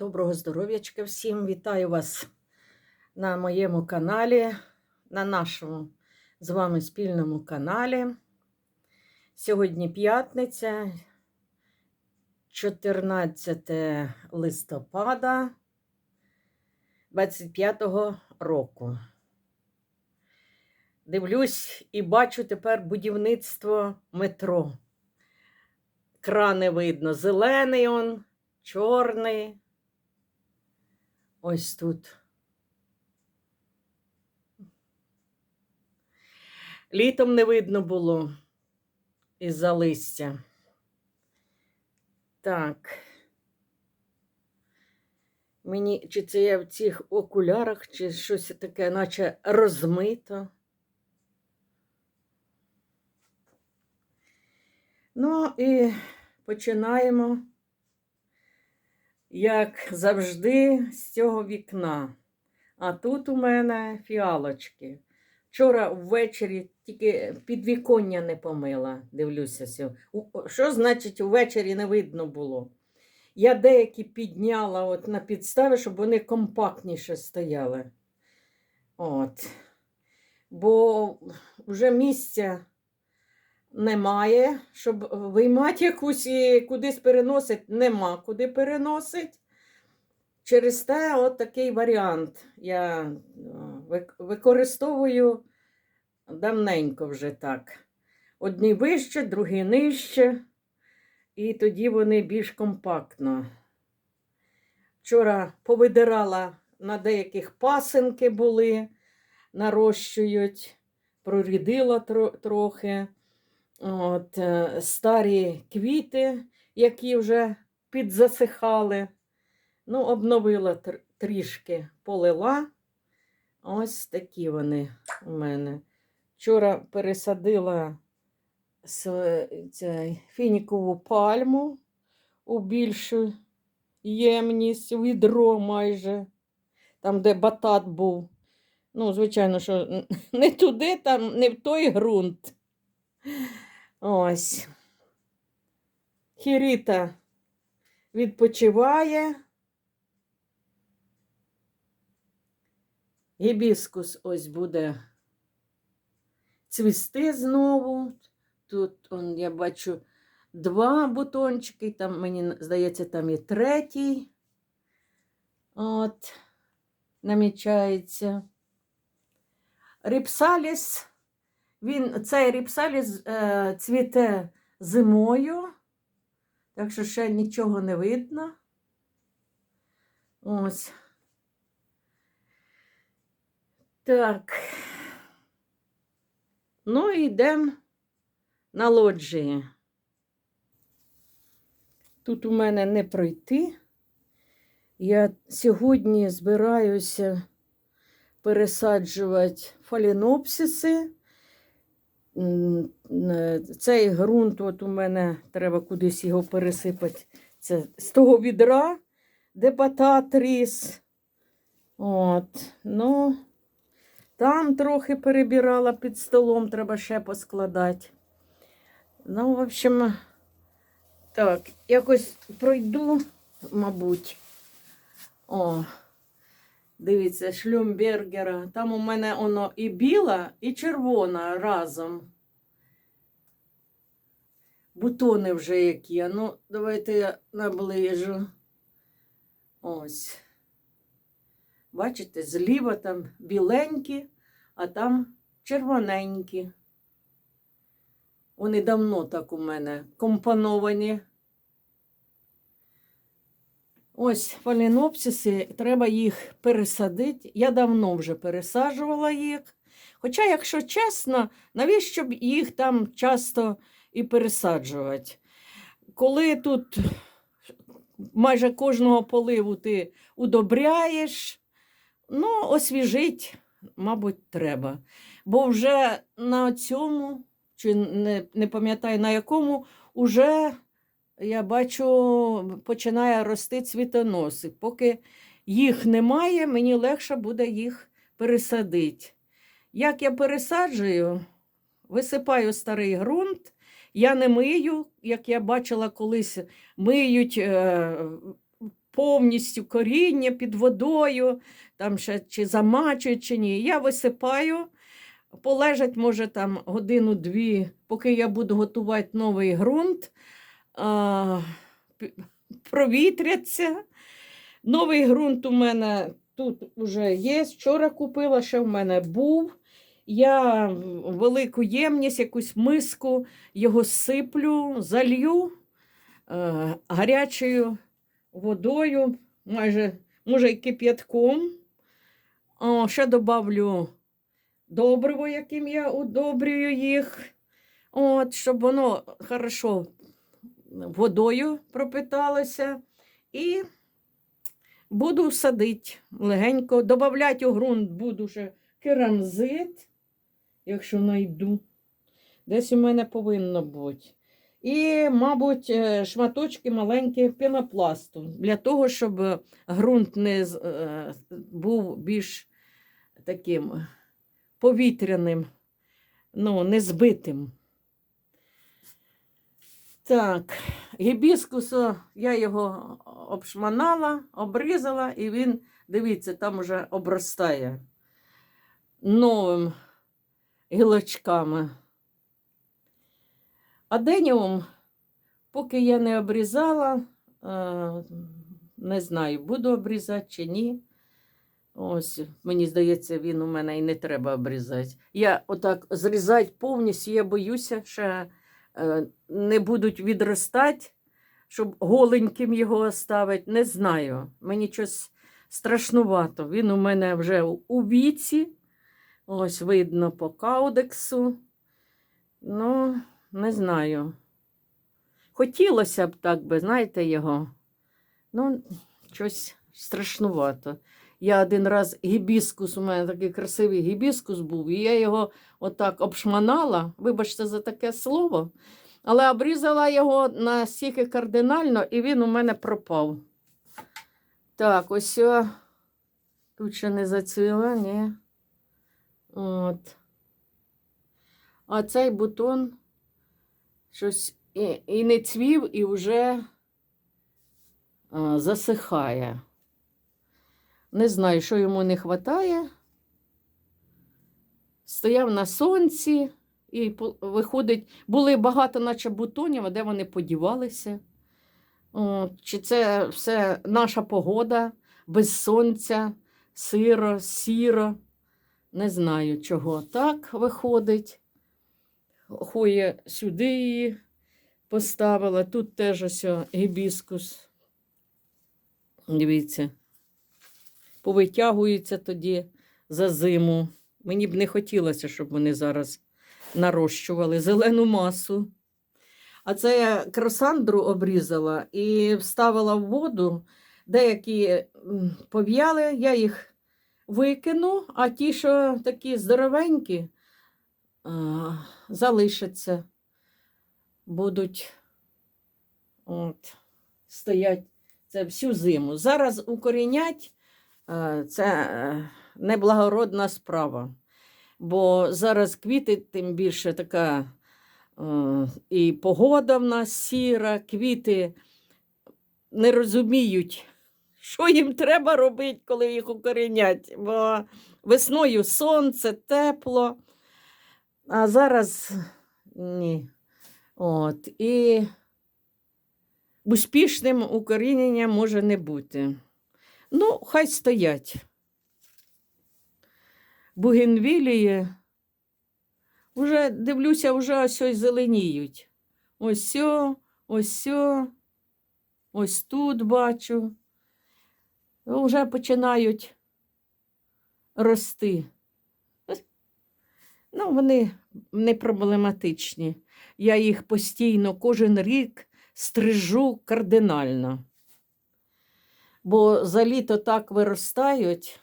Доброго здоров'ячка всім! Вітаю вас на моєму каналі, на нашому з вами спільному каналі. Сьогодні п'ятниця, 14 листопада 25-го року. Дивлюсь і бачу тепер будівництво метро. Крани видно, зелений он, чорний. Ось тут. Літом не видно було із-за листя. Так. Мені чи це я в цих окулярах, чи щось таке, наче розмито. Ну і починаємо, як завжди, з цього вікна. А тут у мене фіалочки. Вчора ввечері тільки підвіконня не помила, дивлюся. Що значить ввечері не видно було? Я деякі підняла от на підстави, щоб вони компактніше стояли. От. Бо вже місця немає, щоб виймати якусь і кудись переносить, нема куди переносить. Через те от такий варіант я е, використовую давненько вже так. Одні вище, другі нижче, і тоді вони більш компактно. Вчора повидирала на деяких пасинки були, нарощують, прорідила тро- трохи. От, е, старі квіти, які вже підзасихали. Ну, обновила тр- трішки, полила. Ось такі вони у мене. Вчора пересадила фінікову пальму у більшу ємність, відро майже, там, де батат був. Ну, звичайно, що не туди, там, не в той ґрунт. Ось. Хіріта відпочиває. Гібіскус ось буде цвісти знову. Тут он, я бачу два бутончики, там, мені здається, там і третій. От, намічається. Ріпсаліс. Він, цей ріпсаліс е, цвіте зимою, так що ще нічого не видно. Ось. Так. Ну, і йдемо на лоджії. Тут у мене не пройти. Я сьогодні збираюся пересаджувати фалінопсиси. Е, Цей ґрунт, от у мене треба кудись його пересипати. Це з того відра, де батат ріс. От, ну, там трохи перебирала під столом, треба ще поскладати. Ну, в общем, так, якось пройду, мабуть. О, дивіться, шлюмбергера. Там у мене воно і біла, і червона разом. Бутони вже які. Ну, давайте я наближу. Ось. Бачите, зліва там біленькі, а там червоненькі. Вони давно так у мене компоновані. Ось фалінопсиси, треба їх пересадити. Я давно вже пересаджувала їх. Хоча, якщо чесно, навіщо б їх там часто і пересаджувати? Коли тут майже кожного поливу ти удобряєш, ну, освіжить, мабуть, треба. Бо вже на цьому, чи не, не пам'ятаю на якому, уже я бачу, починає рости цвітоноси. Поки їх немає, мені легше буде їх пересадити. Як я пересаджую, висипаю старий ґрунт, я не мию, як я бачила колись, миють е, повністю коріння під водою, там ще чи замачують, чи ні. Я висипаю, полежать, може, там годину-дві, поки я буду готувати новий ґрунт, провітряться. Новий ґрунт у мене тут вже є. Вчора купила, ще в мене був. Я велику ємність, якусь миску, його сиплю, залью е, гарячою водою, майже, може, і кип'ятком. Ще добавлю добриво, яким я удобрюю їх. От, щоб воно хорошо водою пропиталося. І буду садити легенько. Добавляти у ґрунт буду ще керамзит, якщо знайду. Десь у мене повинно бути. І, мабуть, е, шматочки маленькі пінопласту для того, щоб е, ґрунт не е, був більш таким повітряним, ну, не збитим. Так, гібіскус, о, я його обшманала, обрізала, і він, дивіться, там уже обростає новим гілочками. А деніум, поки я не обрізала, е, не знаю, буду обрізати чи ні. Ось, мені здається, він у мене і не треба обрізати. Я отак зрізати повністю, я боюся, що не будуть відростати, щоб голеньким його оставити. Не знаю. Мені щось страшнувато. Він у мене вже у віці. Ось видно по каудексу. Ну, не знаю. Хотілося б так би, знаєте, його. Ну, щось страшнувато. Я один раз гібіскус, у мене такий красивий гібіскус був, і я його отак обшманала, вибачте за таке слово, але обрізала його настільки кардинально, і він у мене пропав. Так, ось тут ще не зацвіла, ні. От. А цей бутон щось і, і не цвів, і вже а, засихає. Не знаю, що йому не вистачає. Стояв на сонці і виходить, були багато, наче бутонів, а де вони подівалися. Чи це все наша погода без сонця, сиро, сіро. Не знаю чого. Так виходить. Хоє сюди її поставила. Тут теж ось гібіскус. Дивіться повитягуються тоді за зиму. Мені б не хотілося, щоб вони зараз нарощували зелену масу. А це я кросандру обрізала і вставила в воду. Деякі пов'яли, я їх викину, а ті, що такі здоровенькі, залишаться, будуть от, стоять це всю зиму. Зараз укорінять це е, неблагородна справа. Бо зараз квіти, тим більше така е, і погода в нас сіра, квіти не розуміють, що їм треба робити, коли їх укорінять. Бо весною сонце, тепло, а зараз ні. От, і успішним укоріненням може не бути. Ну, хай стоять. Бугенвілії. Уже дивлюся, вже ось ось зеленіють. Ось сьо, ось сьо, ось тут бачу. Вже починають рости. Ну, вони не проблематичні. Я їх постійно кожен рік стрижу кардинально бо за літо так виростають.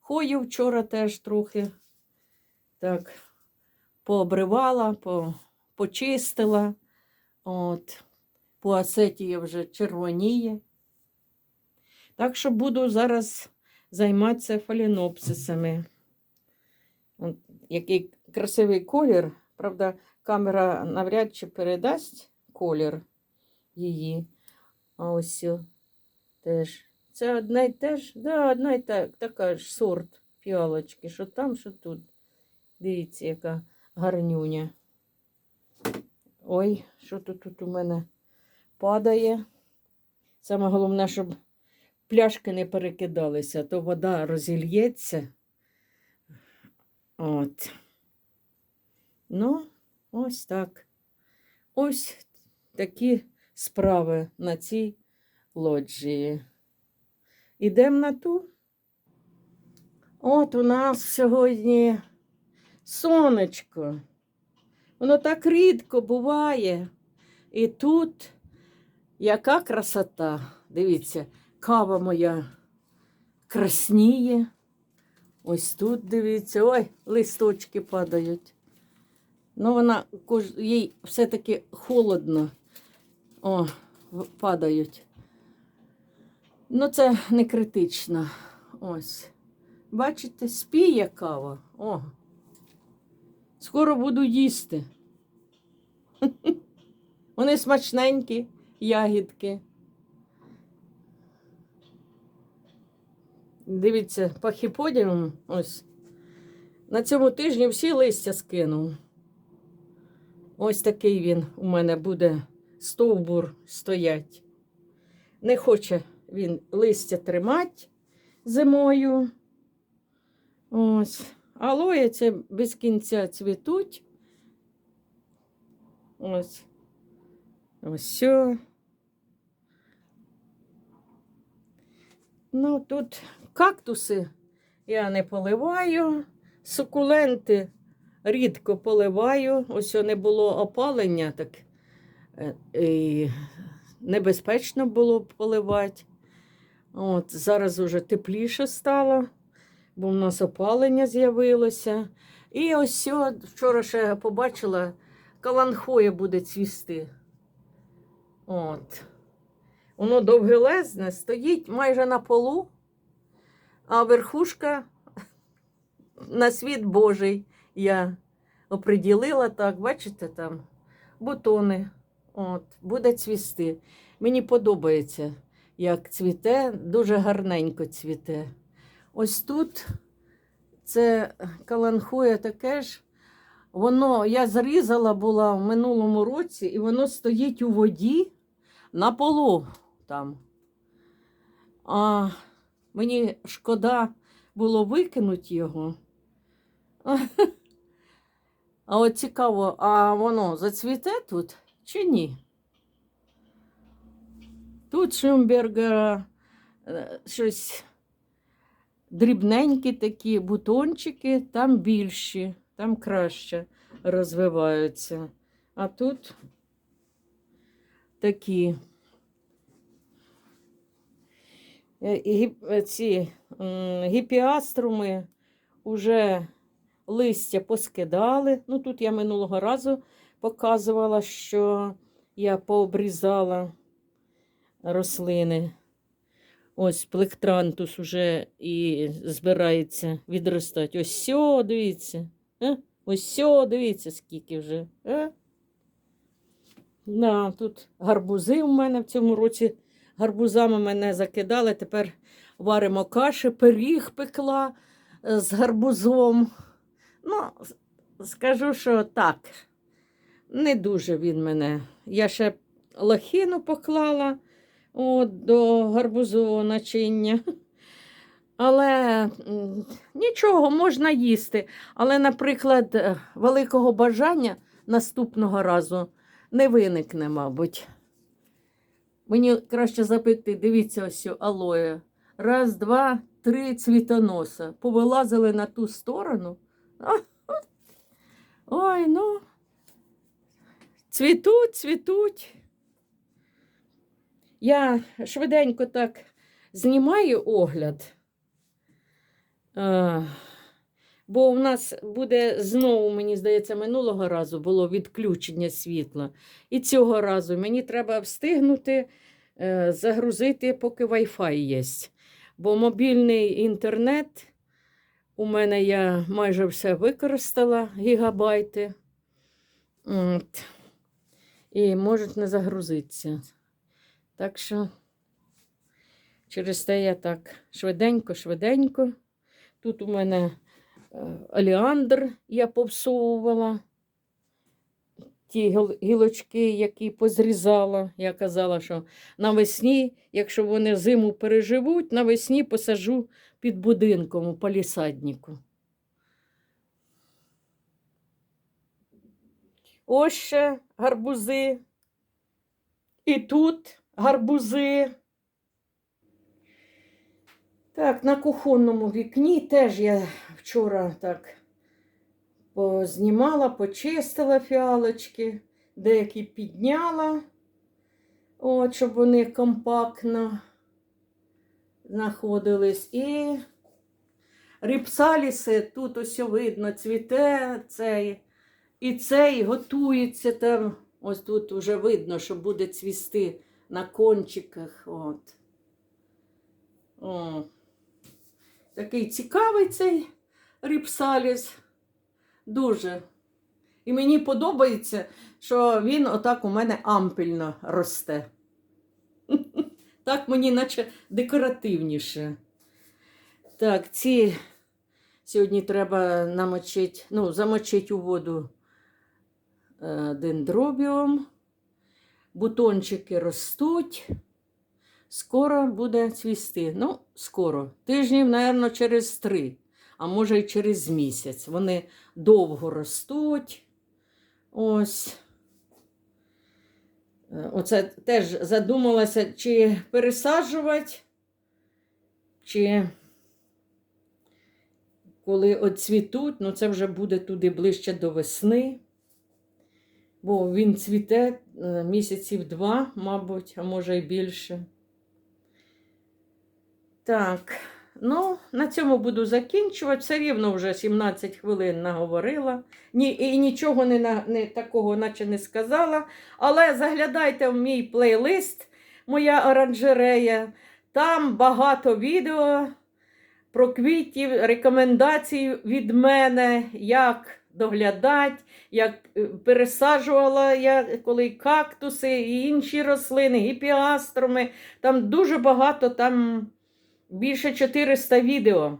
Хою вчора теж трохи так пообривала, по, почистила. От, по асетії вже червоніє. Так що буду зараз займатися фалінопсисами. От, який красивий колір. Правда, камера навряд чи передасть колір її. А ось теж Це одна й те ж, да, одна й та, така ж сорт фіалочки, що там, що тут. Дивіться, яка гарнюня. Ой, що тут, тут у мене падає. Саме головне, щоб пляшки не перекидалися, то вода розільється. От. Ну, ось так. Ось такі справи на цій лоджії. Ідемо на ту. От у нас сьогодні сонечко. Воно так рідко буває. І тут яка красота. Дивіться, кава моя красніє. Ось тут дивіться, ой, листочки падають. Ну, вона їй все-таки холодно. О, падають. Ну, це не критично. Ось. Бачите, спіє кава. О. Скоро буду їсти. Вони смачненькі, ягідки. Дивіться, пахіподіум ось. На цьому тижні всі листя скинув. Ось такий він у мене буде стовбур стоять. Не хоче він листя тримати зимою. Ось. Алоє це без кінця цвітуть. Ось. Ось. все. Ну, тут кактуси я не поливаю, сукуленти рідко поливаю. Ось не було опалення, так е, і небезпечно було поливати. От, зараз уже тепліше стало, бо в нас опалення з'явилося. І ось вчора ще побачила, каланхоя буде цвісти. От. Воно довгелезне, стоїть майже на полу, а верхушка на світ Божий я оприділила так, бачите, там бутони. От, буде цвісти. Мені подобається, як цвіте, дуже гарненько цвіте. Ось тут це каланхоя таке ж. Воно я зрізала була в минулому році, і воно стоїть у воді на полу там. А мені шкода було викинути його. А от цікаво, а воно зацвіте тут чи ні? Тут Шумбергера е, щось дрібненькі такі бутончики, там більші, там краще розвиваються. А тут такі. Е, е, ці гіпіаструми вже листя поскидали. Ну, тут я минулого разу показувала, що я пообрізала рослини. Ось плектрантус уже і збирається відростати. Ось сьо, дивіться. Е? Ось сьо, дивіться, скільки вже. Е? Да, тут гарбузи у мене в цьому році гарбузами мене закидали. Тепер варимо каші, пиріг пекла е, з гарбузом. Ну, скажу, що так, не дуже він мене. Я ще лохину поклала от, до гарбузового начиння. Але нічого, можна їсти. Але, наприклад, е, великого бажання наступного разу не виникне, мабуть. Мені краще запити, дивіться ось алоє. Раз, два, три цвітоноса. Повилазили на ту сторону. Ой, ну. Цвітуть, цвітуть. Я швиденько так знімаю огляд. Бо в нас буде знову, мені здається, минулого разу було відключення світла. І цього разу мені треба встигнути е, загрузити, поки Wi-Fi є. Бо мобільний інтернет у мене я майже все використала, гігабайти. От. І можуть не загрузитися. Так що Через те я так швиденько, швиденько. Тут у мене е, оліандр я повсовувала. Ті гілочки, які позрізала. Я казала, що навесні, якщо вони зиму переживуть, навесні посажу під будинком у палісаднику. Ось ще гарбузи. І тут гарбузи. Так, на кухонному вікні теж я вчора так познімала, почистила фіалочки, деякі підняла, от, щоб вони компактно знаходились. І ріпсаліси тут ось видно, цвіте цей. І цей готується там. Ось тут вже видно, що буде цвісти на кончиках. От. О. Такий цікавий цей ріпсаліс. Дуже. І мені подобається, що він отак у мене ампельно росте. Так мені наче декоративніше. Так, ці сьогодні треба намочити, ну, замочити у воду е, дендробіум. Бутончики ростуть. Скоро буде цвісти. Ну, скоро. Тижнів, мабуть, через три, а може й через місяць. Вони довго ростуть. Ось. Е, Оце теж задумалася, чи пересаджувати, чи коли оцвітуть, ну це вже буде туди ближче до весни. Бо він цвіте е, місяців два, мабуть, а може й більше. Так, ну, на цьому буду закінчувати. Все рівно вже 17 хвилин наговорила. Ні, і нічого не, не, такого наче не сказала. Але заглядайте в мій плейлист, моя оранжерея. Там багато відео про квітів, рекомендацій від мене, як доглядати, як е, пересаджувала я коли кактуси і інші рослини, гіпіастроми. Там дуже багато, там більше 400 відео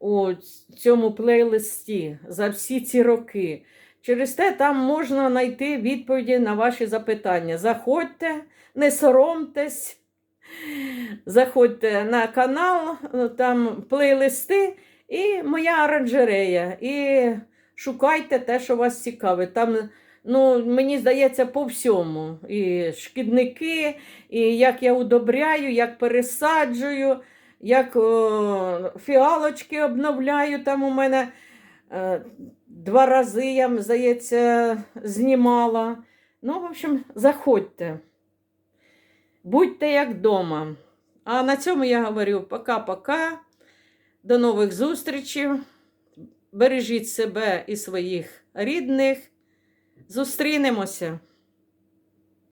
у цьому плейлисті за всі ці роки. Через те там можна знайти відповіді на ваші запитання. Заходьте, не соромтесь. Заходьте на канал, там плейлисти і моя оранжерея. І шукайте те, що вас цікавить. Там, ну, мені здається, по всьому. І шкідники, і як я удобряю, як пересаджую, як о, фіалочки обновляю. Там у мене е, два рази, я, здається, знімала. Ну, в общем, заходьте. Будьте як вдома. А на цьому я говорю пока-пока. До нових зустрічей. Бережіть себе і своїх рідних. Зустрінемося.